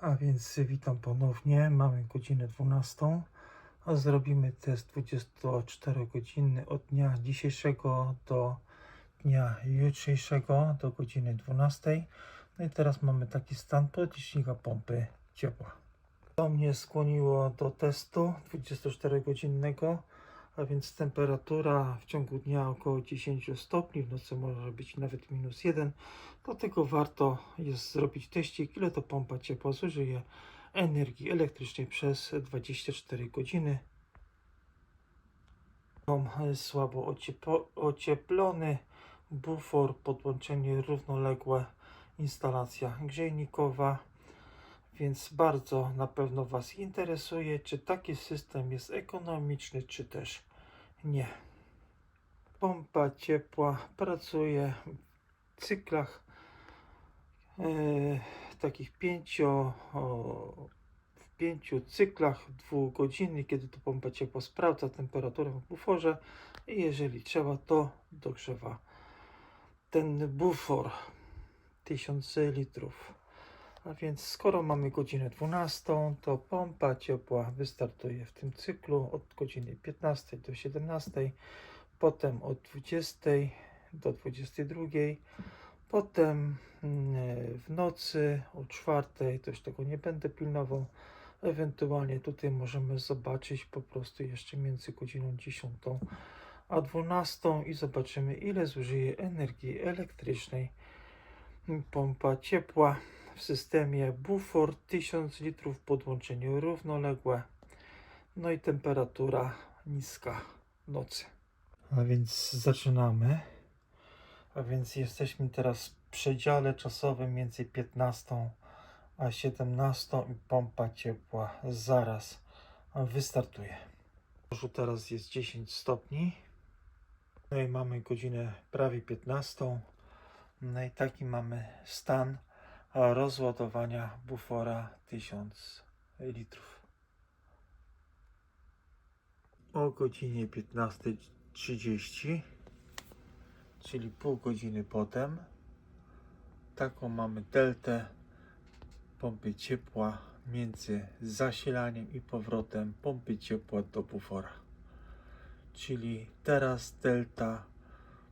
A więc witam ponownie. Mamy godzinę 12. A zrobimy test 24-godzinny od dnia dzisiejszego do dnia jutrzejszego do godziny 12. No i teraz mamy taki stan podlicznika pompy ciepła. To mnie skłoniło do testu 24-godzinnego, a więc temperatura w ciągu dnia około 10 stopni, w nocy może być nawet minus 1. Dlatego warto jest zrobić teścik, ile to pompa ciepła zużyje energii elektrycznej przez 24 godziny. Dom słabo ocieplony, bufor, podłączenie równoległe, instalacja grzejnikowa. Więc bardzo na pewno Was interesuje, czy taki system jest ekonomiczny, czy też nie. Pompa ciepła pracuje w cyklach e, takich pięcio, o, w pięciu cyklach dwugodzinnych, kiedy to pompa ciepła sprawdza temperaturę w buforze i jeżeli trzeba, to dogrzewa ten bufor 1000 litrów. A więc skoro mamy godzinę 12, to pompa ciepła wystartuje w tym cyklu od godziny 15 do 17, potem od 20 do 22, potem mm, w nocy o 4, to już tego nie będę pilnował. Ewentualnie tutaj możemy zobaczyć po prostu jeszcze między godziną 10 a 12 i zobaczymy ile zużyje energii elektrycznej pompa ciepła w systemie bufor 1000 litrów podłączenie równoległe. No i temperatura niska nocy. A więc zaczynamy. A więc jesteśmy teraz w przedziale czasowym między 15 a 17 i pompa ciepła zaraz wystartuje. Teraz jest 10 stopni. No i mamy godzinę prawie 15 no i taki mamy stan rozładowania bufora 1000 litrów. O godzinie 15.30, czyli pół godziny potem, taką mamy deltę pompy ciepła między zasilaniem i powrotem pompy ciepła do bufora. Czyli teraz delta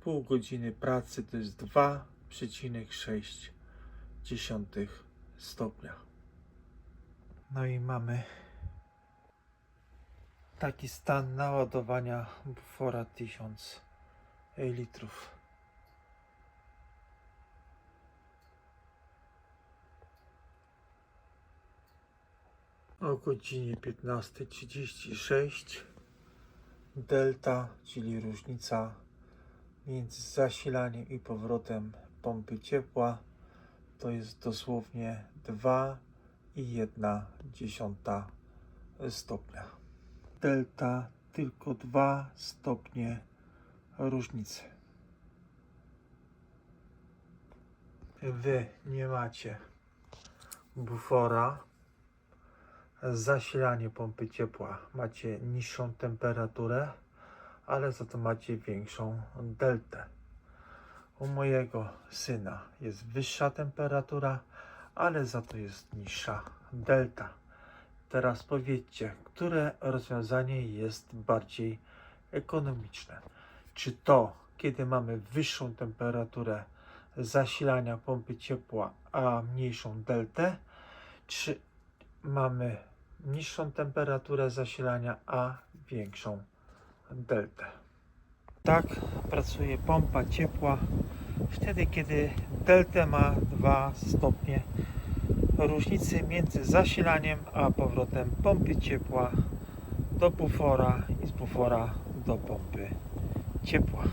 pół godziny pracy to jest 2,6 dziesiątych stopnia. No i mamy taki stan naładowania bufora 1000 litrów. O godzinie 15.36 delta, czyli różnica między zasilaniem i powrotem pompy ciepła to jest dosłownie 2,1 stopnia. Delta tylko 2 stopnie różnicy. Wy nie macie bufora, zasilanie pompy ciepła. Macie niższą temperaturę, ale za to macie większą deltę. U mojego syna jest wyższa temperatura, ale za to jest niższa delta. Teraz powiedzcie, które rozwiązanie jest bardziej ekonomiczne? Czy to, kiedy mamy wyższą temperaturę zasilania pompy ciepła, a mniejszą deltę, czy mamy niższą temperaturę zasilania, a większą deltę? Tak pracuje pompa ciepła wtedy, kiedy delta ma 2 stopnie różnicy między zasilaniem a powrotem pompy ciepła do bufora i z bufora do pompy ciepła.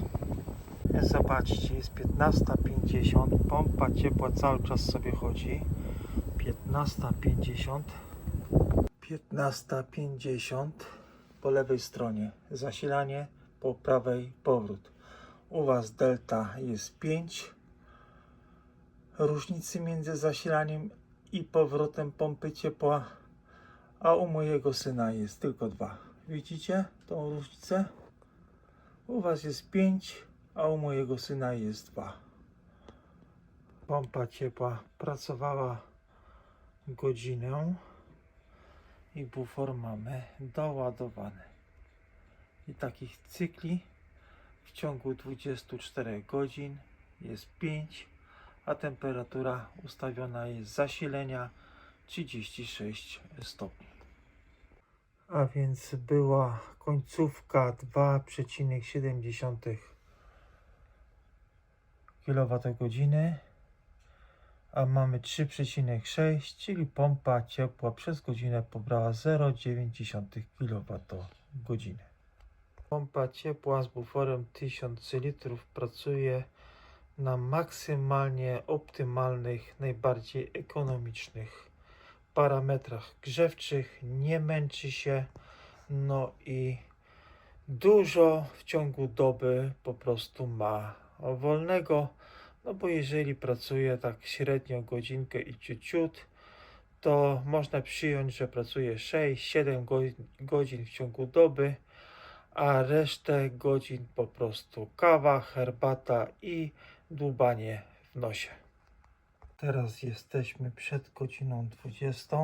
Zobaczcie, jest 15.50, pompa ciepła cały czas sobie chodzi. 15.50 15.50 po lewej stronie zasilanie, po prawej powrót. U Was delta jest 5. Różnicy między zasilaniem i powrotem pompy ciepła, a u mojego syna jest tylko 2. Widzicie tą różnicę? U Was jest 5, a u mojego syna jest 2. Pompa ciepła pracowała godzinę i bufor mamy doładowany. I takich cykli w ciągu 24 godzin jest 5, a temperatura ustawiona jest zasilenia 36 stopni. A więc była końcówka 2,7 kWh, a mamy 3,6, czyli pompa ciepła przez godzinę pobrała 0,9 kWh. Pompa ciepła z buforem 1000 litrów pracuje na maksymalnie optymalnych, najbardziej ekonomicznych parametrach grzewczych, nie męczy się, no i dużo w ciągu doby po prostu ma wolnego, no bo jeżeli pracuje tak średnio godzinkę i ciut, to można przyjąć, że pracuje 6-7 go- godzin w ciągu doby, a resztę godzin po prostu kawa, herbata i dłubanie w nosie. Teraz jesteśmy przed godziną 20.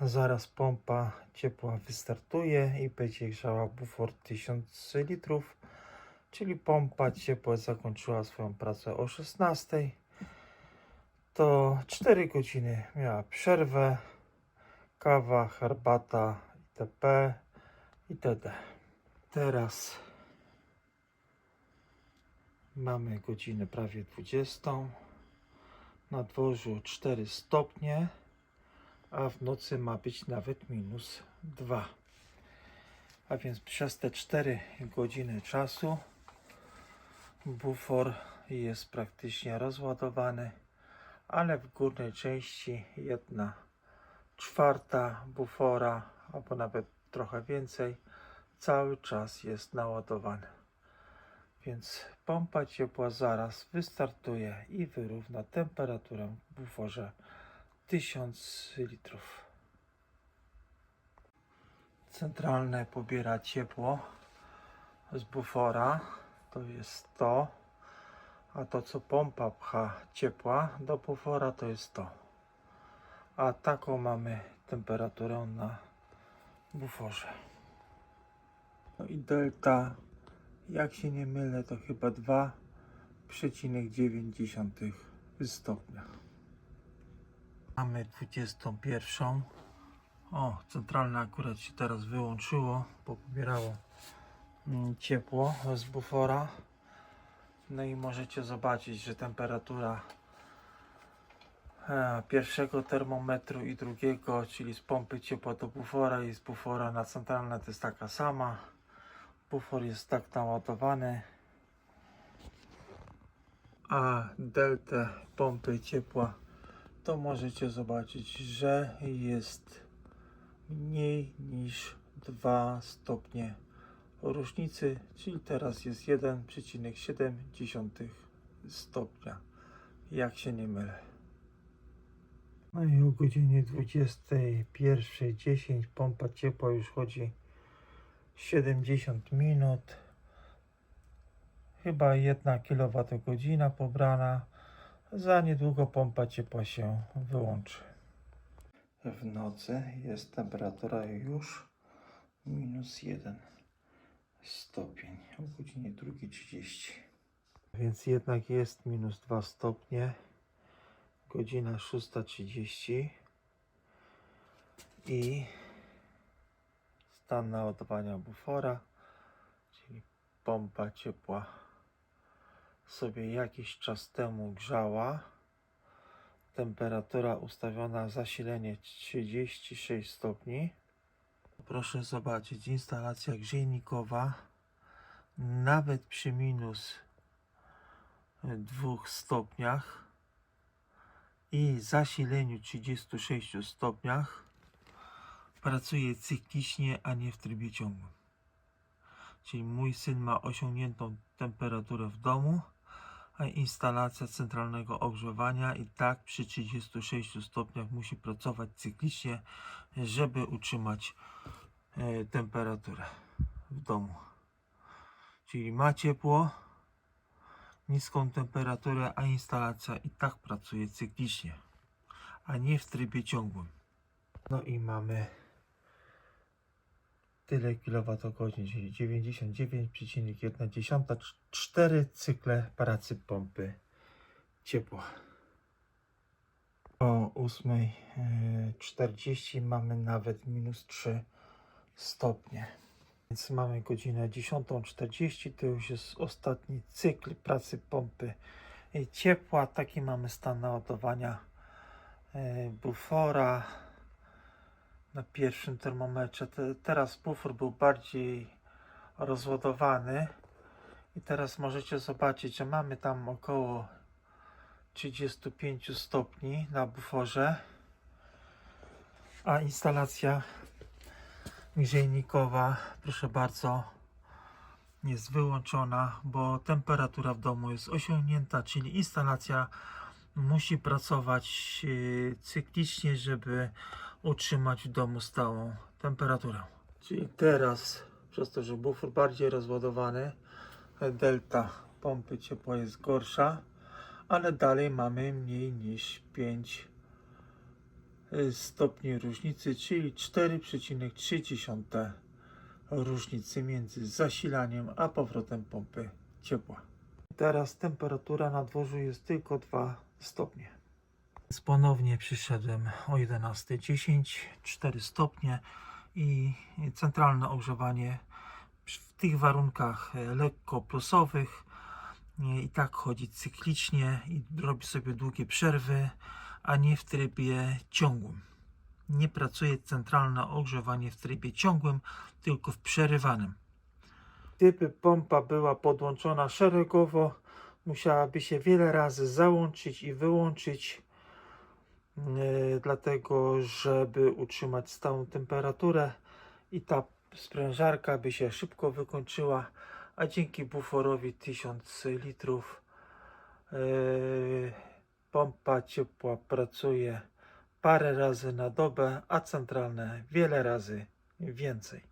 Zaraz pompa ciepła wystartuje i będzie grzała bufor 1000 litrów, czyli pompa ciepła zakończyła swoją pracę o 16. To 4 godziny miała przerwę, kawa, herbata itp. itd. Teraz mamy godzinę prawie 20. Na dworzu 4 stopnie, a w nocy ma być nawet minus 2. A więc przez te 4 godziny czasu bufor jest praktycznie rozładowany, ale w górnej części jedna czwarta bufora, albo nawet trochę więcej, cały czas jest naładowany. Więc pompa ciepła zaraz wystartuje i wyrówna temperaturę w buforze 1000 litrów. Centralne pobiera ciepło z bufora, to jest to, a to co pompa pcha ciepła do bufora to jest to. A taką mamy temperaturę na buforze. No i delta, jak się nie mylę, to chyba 2,9 stopnia. Mamy 21. O, centralne akurat się teraz wyłączyło, bo pobierało mm, ciepło z bufora. No i możecie zobaczyć, że temperatura pierwszego termometru i drugiego, czyli z pompy ciepła do bufora i z bufora na centralne to jest taka sama. Bufor jest tak naładowany, a deltę pompy ciepła to możecie zobaczyć, że jest mniej niż 2 stopnie różnicy, czyli teraz jest 1,7 stopnia, jak się nie mylę. No i o godzinie 21.10 pompa ciepła już chodzi 70 minut. Chyba 1 kWh pobrana. Za niedługo pompa ciepła się wyłączy. W nocy jest temperatura już minus 1 stopień o godzinie 2.30. Więc jednak jest minus 2 stopnie. Godzina 6.30 i stan naładowania bufora, czyli pompa ciepła sobie jakiś czas temu grzała. Temperatura ustawiona zasilenie 36 stopni. Proszę zobaczyć, instalacja grzejnikowa nawet przy minus 2 stopniach i zasileniu 36 stopniach pracuje cyklicznie, a nie w trybie ciągłym. Czyli mój syn ma osiągniętą temperaturę w domu, a instalacja centralnego ogrzewania i tak przy 36 stopniach musi pracować cyklicznie, żeby utrzymać e, temperaturę w domu. Czyli ma ciepło niską temperaturę, a instalacja i tak pracuje cyklicznie, a nie w trybie ciągłym. No i mamy tyle kWh, czyli 99,1 4 cykle pracy pompy ciepła. O 8.40 mamy nawet minus 3 stopnie. Więc mamy godzinę 10.40, to już jest ostatni cykl pracy pompy ciepła. Taki mamy stan naładowania e, bufora na pierwszym termometrze. Te, teraz bufor był bardziej rozładowany i teraz możecie zobaczyć, że mamy tam około 35 stopni na buforze, a instalacja grzejnikowa, proszę bardzo, jest wyłączona, bo temperatura w domu jest osiągnięta, czyli instalacja musi pracować yy, cyklicznie, żeby utrzymać w domu stałą temperaturę. Czyli teraz, przez to, że bufor bardziej rozładowany, delta pompy ciepła jest gorsza, ale dalej mamy mniej niż 5 stopni różnicy, czyli 4,3 różnicy między zasilaniem a powrotem pompy ciepła. Teraz temperatura na dworzu jest tylko 2 stopnie. Więc ponownie przyszedłem o 11.10, 4 stopnie i centralne ogrzewanie w tych warunkach lekko plusowych i tak chodzi cyklicznie i robi sobie długie przerwy, a nie w trybie ciągłym. Nie pracuje centralne ogrzewanie w trybie ciągłym, tylko w przerywanym. Gdyby pompa była podłączona szeregowo, musiałaby się wiele razy załączyć i wyłączyć, yy, dlatego żeby utrzymać stałą temperaturę i ta sprężarka by się szybko wykończyła, a dzięki buforowi 1000 litrów yy, pompa ciepła pracuje parę razy na dobę, a centralne wiele razy więcej.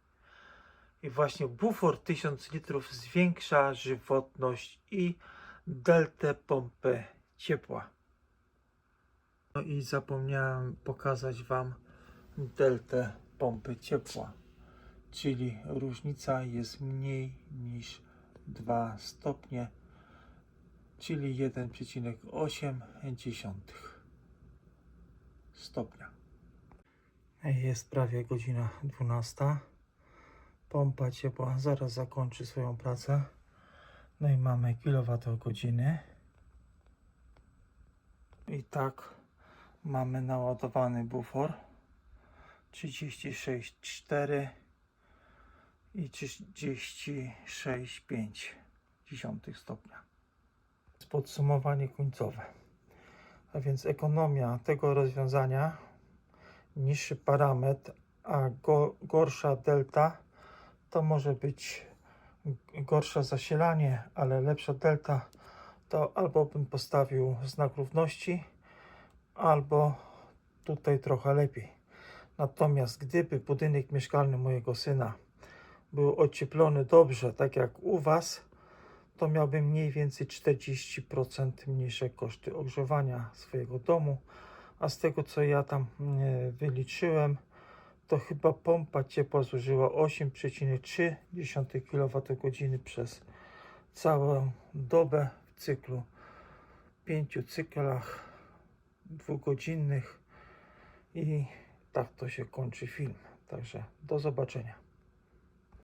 I właśnie bufor 1000 litrów zwiększa żywotność i deltę pompy ciepła. No i zapomniałem pokazać Wam deltę pompy ciepła, czyli różnica jest mniej niż 2 stopnie, czyli 1,8 stopnia. Jest prawie godzina 12. Pompa ciepła zaraz zakończy swoją pracę. No i mamy kilowatogodziny. I tak mamy naładowany bufor 36,4 i 36,5 stopnia. Podsumowanie końcowe. A więc ekonomia tego rozwiązania, niższy parametr, a go, gorsza delta, to może być gorsze zasilanie, ale lepsza delta, to albo bym postawił znak równości, albo tutaj trochę lepiej. Natomiast gdyby budynek mieszkalny mojego syna był ocieplony dobrze, tak jak u Was, to miałbym mniej więcej 40% mniejsze koszty ogrzewania swojego domu. A z tego co ja tam e, wyliczyłem, to chyba pompa ciepła zużyła 8,3 kWh przez całą dobę w cyklu, pięciu cyklach dwugodzinnych i tak to się kończy film. Także do zobaczenia.